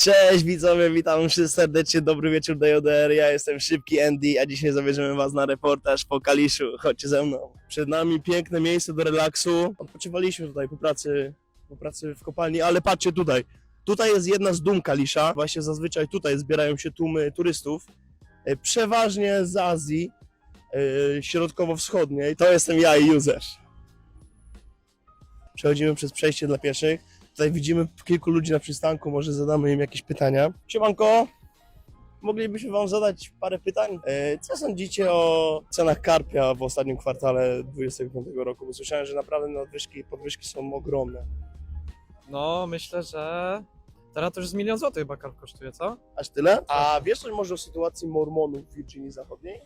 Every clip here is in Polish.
Cześć widzowie, witam wszystkich serdecznie, dobry wieczór DJDR, ja jestem Szybki Andy, a dzisiaj zabierzemy was na reportaż po Kaliszu, chodźcie ze mną. Przed nami piękne miejsce do relaksu, odpoczywaliśmy tutaj po pracy, po pracy w kopalni, ale patrzcie tutaj, tutaj jest jedna z dum Kalisza, właśnie zazwyczaj tutaj zbierają się tłumy turystów, e, przeważnie z Azji, e, środkowo-wschodniej, to jestem ja i Józef. Przechodzimy przez przejście dla pieszych. Tutaj widzimy kilku ludzi na przystanku, może zadamy im jakieś pytania. Siemanko, moglibyśmy wam zadać parę pytań. E, Co sądzicie o cenach karpia w ostatnim kwartale 2025 roku? Bo słyszałem, że naprawdę nadwyżki, podwyżki są ogromne. No, myślę, że teraz to już z milion złotych chyba karp kosztuje, co? Aż tyle? A wiesz coś może o sytuacji mormonów w Virginii Zachodniej?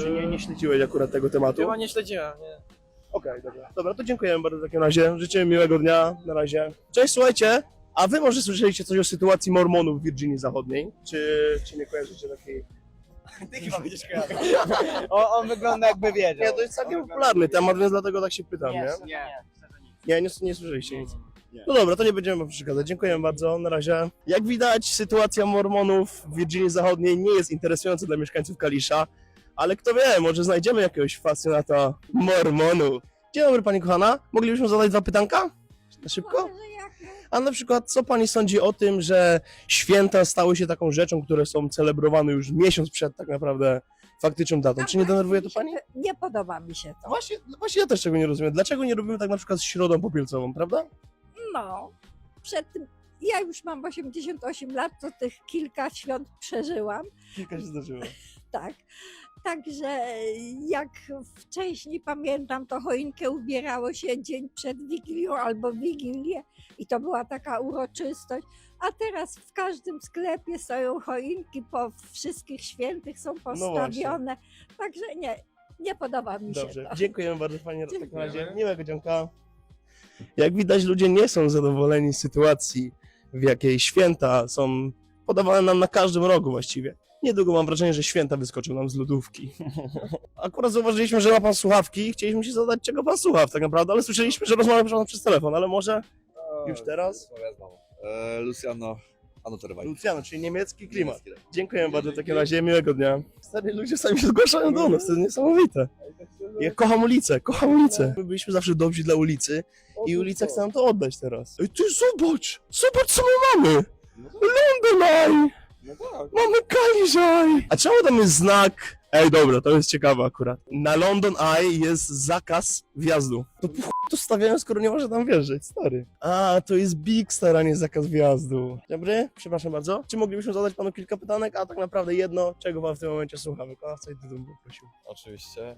Czy nie, nie śledziłeś akurat tego tematu? Chyba nie śledziłem, nie. Okej, dobra. Dobra, to dziękujemy bardzo w takim razie. Życzę miłego dnia. Na razie. Cześć, słuchajcie. A wy może słyszeliście coś o sytuacji mormonów w Virginii Zachodniej? Czy, czy nie kojarzycie takiej... Ty chyba będziesz kojarzył. On, on wygląda jakby wiedział. Nie, to jest całkiem popularny temat, więc dlatego tak się pytam, nie? Nie. Nie, nie, nie słyszeliście nic. No dobra, to nie będziemy wam przeszkadzać. Dziękuję bardzo, na razie. Jak widać, sytuacja mormonów w Virginii Zachodniej nie jest interesująca dla mieszkańców Kalisza, ale kto wie, może znajdziemy jakiegoś fascynata mormonów. Dzień dobry pani kochana, moglibyśmy zadać dwa pytanka? Na szybko? A na przykład, co pani sądzi o tym, że święta stały się taką rzeczą, które są celebrowane już miesiąc przed tak naprawdę faktyczną datą? Czy nie denerwuje to pani? Nie podoba mi się to. Właśnie, no właśnie ja też tego nie rozumiem. Dlaczego nie robimy tak na przykład z środą popielcową, prawda? No, przed tym, ja już mam 88 lat, to tych kilka świąt przeżyłam, Kilka się zdarzyło. Tak. Także jak wcześniej pamiętam, to choinkę ubierało się dzień przed Wigilią albo Wigilię i to była taka uroczystość. A teraz w każdym sklepie stoją choinki, po wszystkich świętych są postawione. Także nie, nie podoba mi się Dobrze, to. dziękujemy bardzo Pani w takim razie. Miłego dzionka. Jak widać, ludzie nie są zadowoleni z sytuacji, w jakiej święta są podawane nam na każdym rogu właściwie. Niedługo mam wrażenie, że święta wyskoczą nam z lodówki. Akurat zauważyliśmy, że ma Pan słuchawki i chcieliśmy się zadać, czego Pan słucha tak naprawdę, ale słyszeliśmy, że rozmawia Pan przez telefon, ale może już teraz? E, Luciano Anotorowaj. Luciano, czyli niemiecki klimat. Dziękuję bardzo w takim razie, miłego dnia. Stary ludzie sami się zgłaszają do nas, to jest niesamowite. Ja kocham ulicę, kocham ulicę. My byliśmy zawsze dobrzy dla ulicy i ulica chce nam to oddać teraz. Ej, ty zobacz! Zobacz co my mamy! London Eye! No tak. Mamy Kaliżaj! A czemu tam jest znak? Ej, dobra, to jest ciekawe akurat. Na London Eye jest zakaz wjazdu. To po to stawiają, skoro nie można tam wjeżdżać, stary. A, to jest Big Star, a nie zakaz wjazdu. Dobry, przepraszam bardzo. Czy moglibyśmy zadać panu kilka pytanek, a tak naprawdę jedno, czego pan w tym momencie słucha? Wykonawca i tytuł poprosił. Oczywiście.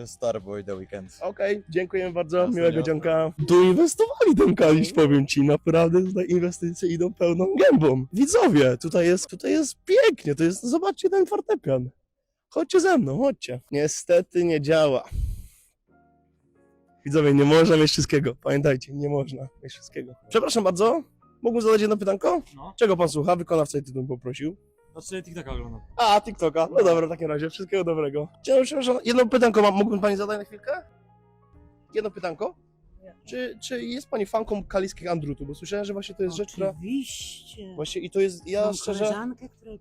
Yy, Starboy The Weekend. Okej, dziękuję bardzo, Jasne, miłego jasne. dzionka. Doinwestowali ten Kalisz, powiem ci, naprawdę tutaj inwestycje idą pełną gębą. Widzowie, tutaj jest, tutaj jest pięknie, to jest, zobaczcie ten fortepian. Chodźcie ze mną, chodźcie. Niestety nie działa. Widzowie, nie można mieć wszystkiego, pamiętajcie, nie można mieć wszystkiego. Przepraszam bardzo, mógłbym zadać jedno pytanko? No. Czego pan słucha? Wykonawca i tytuł poprosił. Znaczy TikToka oglądam. A, TikToka. No dobra, w takim razie, wszystkiego dobrego. Dzień dobry, przepraszam, jedno pytanko mam, mógłbym pani zadać na chwilkę? Jedno pytanko? Czy, czy jest pani fanką kaliskich andrutu? Bo słyszałem, że właśnie to jest rzecz, która... Oczywiście. Właśnie i to jest, ja Mam szczerze... koleżankę, która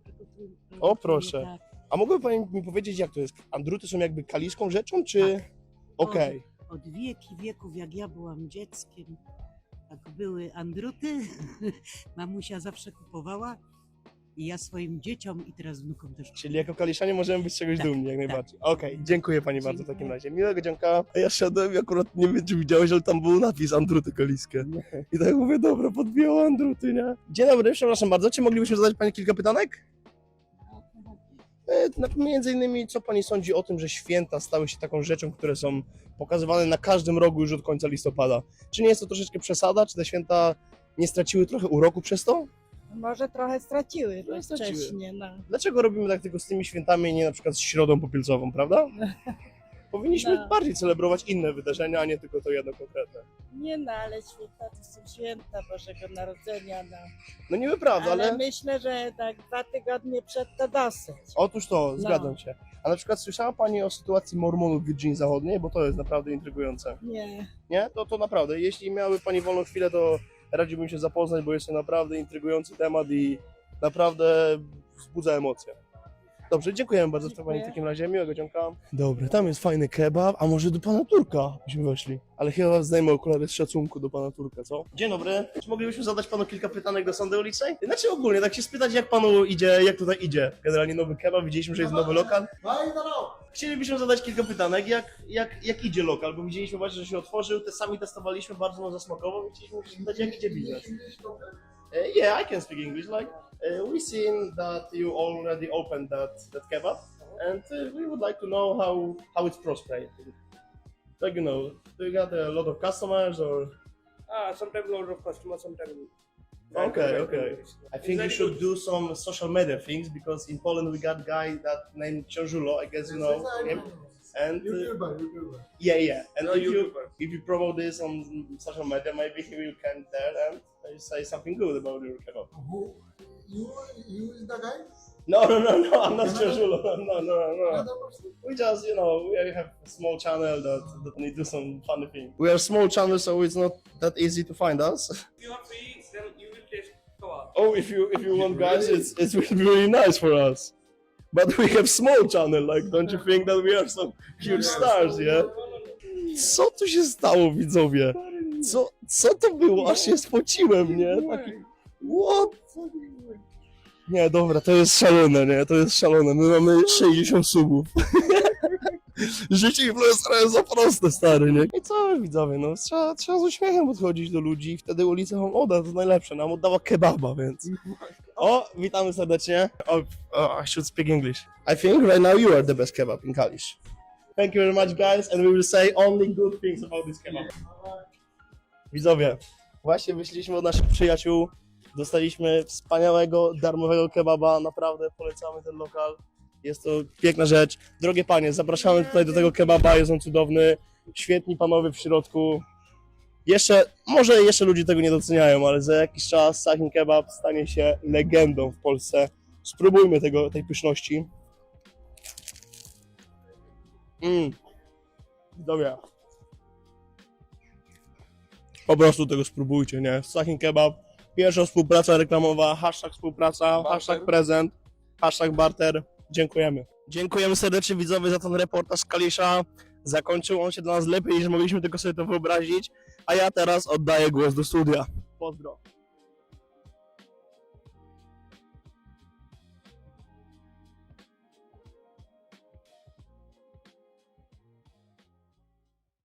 O, proszę. Tak. A mogłaby pani mi powiedzieć, jak to jest? Andruty są jakby kaliską rzeczą, czy... Tak. Okej. Od wieki wieków, jak ja byłam dzieckiem, tak były andruty. Mamusia zawsze kupowała. I ja swoim dzieciom i teraz wnukom też Czyli jako kaliszanie możemy być z czegoś Tak, dumni, jak tak. najbardziej. Okej, dziękuję pani bardzo w takim razie. Miłego dzięka. A ja szedłem i akurat nie wiem, czy widziałeś, ale tam był napis Andruty kaliskie. I tak mówię, dobra, podbijało Andruty, nie? Dzień dobry, przepraszam bardzo. Czy moglibyśmy zadać pani kilka pytanek? E, Między innymi, co pani sądzi o tym, że święta stały się taką rzeczą, które są pokazywane na każdym rogu już od końca listopada? Czy nie jest to troszeczkę przesada? Czy te święta nie straciły trochę uroku przez to? Może trochę straciły no, straciły. wcześniej, no. Dlaczego robimy tak tylko z tymi świętami, nie na przykład z środą popielcową, prawda? Powinniśmy No. bardziej celebrować inne wydarzenia, a nie tylko to jedno konkretne. Nie no, ale święta to są święta Bożego Narodzenia, no. No niby prawda, ale, ale... myślę, że tak dwa tygodnie przed to dosyć. Otóż to, No. zgadzam się. A na przykład słyszała Pani o sytuacji mormonów w Virginii Zachodniej, bo to jest naprawdę intrygujące. Nie, Nie? To, to naprawdę, jeśli miałaby Pani wolną chwilę, to radziłbym się zapoznać, bo jest to naprawdę intrygujący temat i naprawdę wzbudza emocje. Dobrze, dziękujemy bardzo w w takim razie, miłego dzionka. Dobry, tam jest fajny kebab, a może do pana Turka byśmy weszli. Ale chyba zdejmę okulary z szacunku do pana Turka, co? Dzień dobry, czy moglibyśmy zadać panu kilka pytanek do sądy ulicznej? Znaczy ogólnie, tak się spytać jak panu idzie, jak tutaj idzie. Generalnie nowy kebab, widzieliśmy, że jest nowy lokal. Chcielibyśmy zadać kilka pytanek, jak, jak, jak idzie lokal, bo widzieliśmy właśnie, że się otworzył, te sami testowaliśmy, bardzo nam zasmakował i chcieliśmy się spytać, jak idzie biznes. Uh, yeah, I can speak English. Like uh, we seen that you already opened that that kebab, and uh, we would like to know how how it's prospering. Like you know, do you got a lot of customers or? Ah, sometimes a lot of customers, sometimes. Okay, okay. I think you should do some social media things because in Poland we got guy that named Książulo, I guess you know him. And uh, yeah, yeah. And No, if you YouTuber. if you promote this on social media, maybe he will come there and say something good about your kebab. Who you you is the guy? No, no, no, no, I'm not Książulo. No, no, no, no. We just, you know, we have a small channel that, that we do some funny things. We are a small channel, so it's not that easy to find us. If you are free, then you will taste kebab. Oh, if you if you want, guys, it's it will be really nice for us. But we have small channel, like, don't you think that we are some huge stars, yeah? Co tu się stało, widzowie? Co, co to było? Aż się spociłem, nie? Taki, what? Nie, dobra, to jest szalone, nie? To jest szalone. My mamy 60 subów. Życie influencera jest za proste, stary, nie? I co, widzowie, no trzeba, trzeba z uśmiechem podchodzić do ludzi i wtedy ulica wam oda, to najlepsze. Nam oddała kebaba, więc... O, witamy serdecznie. O, oh, I should speak English. I think right now you are the best kebab in Kalisz. Thank you very much, guys, and we will say only good things about this kebab. Widzowie, właśnie wyszliśmy od naszych przyjaciół, dostaliśmy wspaniałego, darmowego kebaba, naprawdę polecamy ten lokal. Jest to piękna rzecz. Drogie panie, zapraszamy tutaj do tego kebaba, jest on cudowny. Świetni panowie w środku. Jeszcze, może jeszcze ludzie tego nie doceniają, ale za jakiś czas Sahin Kebab stanie się legendą w Polsce. Spróbujmy tego, tej pyszności. Mmm. Dobra. Po prostu tego spróbujcie, nie? Sahin Kebab. Pierwsza współpraca reklamowa, hashtag współpraca, hashtag prezent, hashtag barter. Dziękujemy. Dziękujemy serdecznie widzowie za ten reportaż z Kalisza. Zakończył on się dla nas lepiej niż mogliśmy tylko sobie to wyobrazić. A ja teraz oddaję głos do studia. Pozdro.